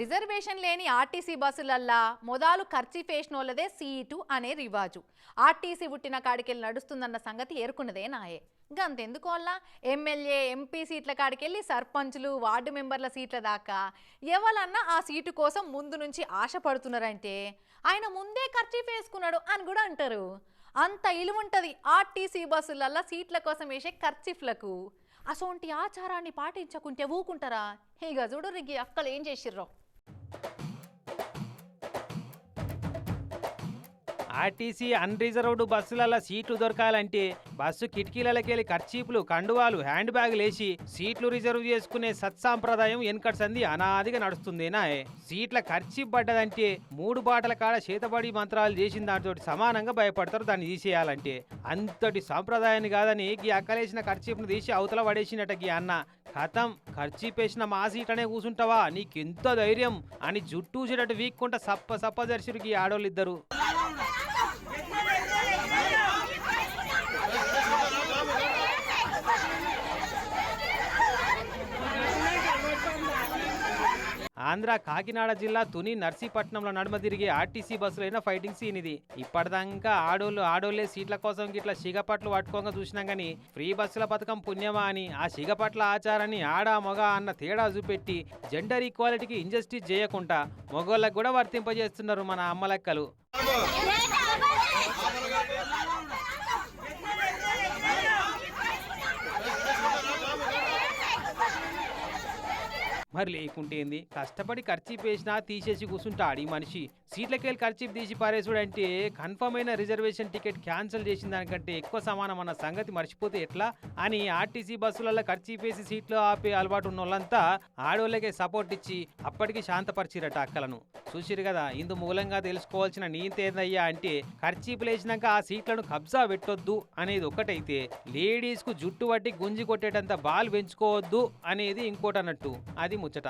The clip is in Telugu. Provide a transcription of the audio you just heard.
రిజర్వేషన్ లేని ఆర్టీసీ బస్సులల్లా మొదలు ఖర్చు ఫేషనోళ్ళదే సీటు అనే రివాజు. ఆర్టీసీ పుట్టిన కాడికెళ్ళి నడుస్తుందన్న సంగతి ఏరుకున్నదే నాయే. గంతెందుకోల్లా ఎమ్మెల్యే ఎంపీ సీట్ల కాడికెళ్ళి సర్పంచ్లు వార్డు మెంబర్ల సీట్ల దాకా ఎవరన్నా ఆ సీటు కోసం ముందు నుంచి ఆశపడుతున్నారంటే ఆయన ముందే ఖర్చు వేసుకున్నాడు అని కూడా అంటారు. అంత ఇలువుంటది ఆర్టీసీ బస్సులల్లా సీట్ల కోసం వేసే ఖర్చీఫ్లకు. అసొంటి ఆచారాన్ని పాటించకుంటే ఊకుంటారా? ఇక చూడు రిగ్గి అక్కలు ఏం చేసిర్రో. Thank you. ఆర్టీసీ అన్రిజర్వ్డ్ బస్సులలో సీట్లు దొరకాలంటే బస్సు కిటికీలకెళ్ళి ఖర్చీపులు కండువాలు హ్యాండ్ బ్యాగులు వేసి సీట్లు రిజర్వ్ చేసుకునే సత్సాంప్రదాయం వెనకటి సంది అనాదిగా నడుస్తుందేనా సీట్ల ఖర్చీ పడ్డదంటే మూడు బాటల కాడ చేతబడి మంత్రాలు చేసిన దాంతో సమానంగా భయపడతారు దాన్ని తీసేయాలంటే. అంతటి సాంప్రదాయాన్ని కాదని గీ అక్కలేసిన ఖర్చీపును తీసి అవతల పడేసినట్ట గీ అన్న. కథం ఖర్చీపేసిన మా సీటనే కూసుంటావా? నీకెంత ధైర్యం? అని జుట్టు చెడటు వీక్కుంటా సప్ప సప్ప దర్శుడికి ఆడోళ్ళిద్దరు. ఆంధ్ర కాకినాడ జిల్లా తుని నర్సీపట్నంలో నడుమ తిరిగే ఆర్టీసీ బస్సులైన ఫైటింగ్ సీన్ ఇది ఇప్పటిదాకా ఆడోళ్ళు ఆడోళ్ళే సీట్ల కోసం గిట్ల సిగపట్లు పట్టుకోగా చూసినా కానీ ఫ్రీ బస్సుల పథకం పుణ్యమా అని ఆ సిగపట్ల ఆచారాన్ని ఆడ మొగ అన్న తేడా చూపెట్టి జెండర్ ఈక్వాలిటీకి ఇంజస్టిస్ చేయకుండా మొగోళ్ళకు కూడా వర్తింపజేస్తున్నారు మన అమ్మలెక్కలు మరి లేకుంటేంది కష్టపడి ఖర్చీప్ పేసినా తీసేసి కూర్చుంటాడు ఈ మనిషి. సీట్లకెళ్ళి ఖర్చీపు తీసి పారేసుడంటే కన్ఫర్మ్ అయిన రిజర్వేషన్ టికెట్ క్యాన్సిల్ చేసిన దానికంటే ఎక్కువ సమానం అన్న సంగతి మర్చిపోతే ఎట్లా? అని ఆర్టీసీ బస్సులలో ఖర్చీపేసి సీట్లు ఆపే అలవాటు ఉన్న వాళ్ళంతా ఆడోళ్ళకే సపోర్ట్ ఇచ్చి అప్పటికి శాంతపరిచిరట అక్కలను. చూసిరు కదా ఇందు మూలంగా తెలుసుకోవాల్సిన నీతి ఏందయ్యా అంటే ఖర్చీపు లేచినాక ఆ సీట్లను కబ్జా పెట్టొద్దు అనేది ఒకటైతే లేడీస్కు జుట్టు పట్టి గుంజి కొట్టేటంత బాల్ పెంచుకోవద్దు అనేది ఇంకోటి అన్నట్టు అది ముచ్చట.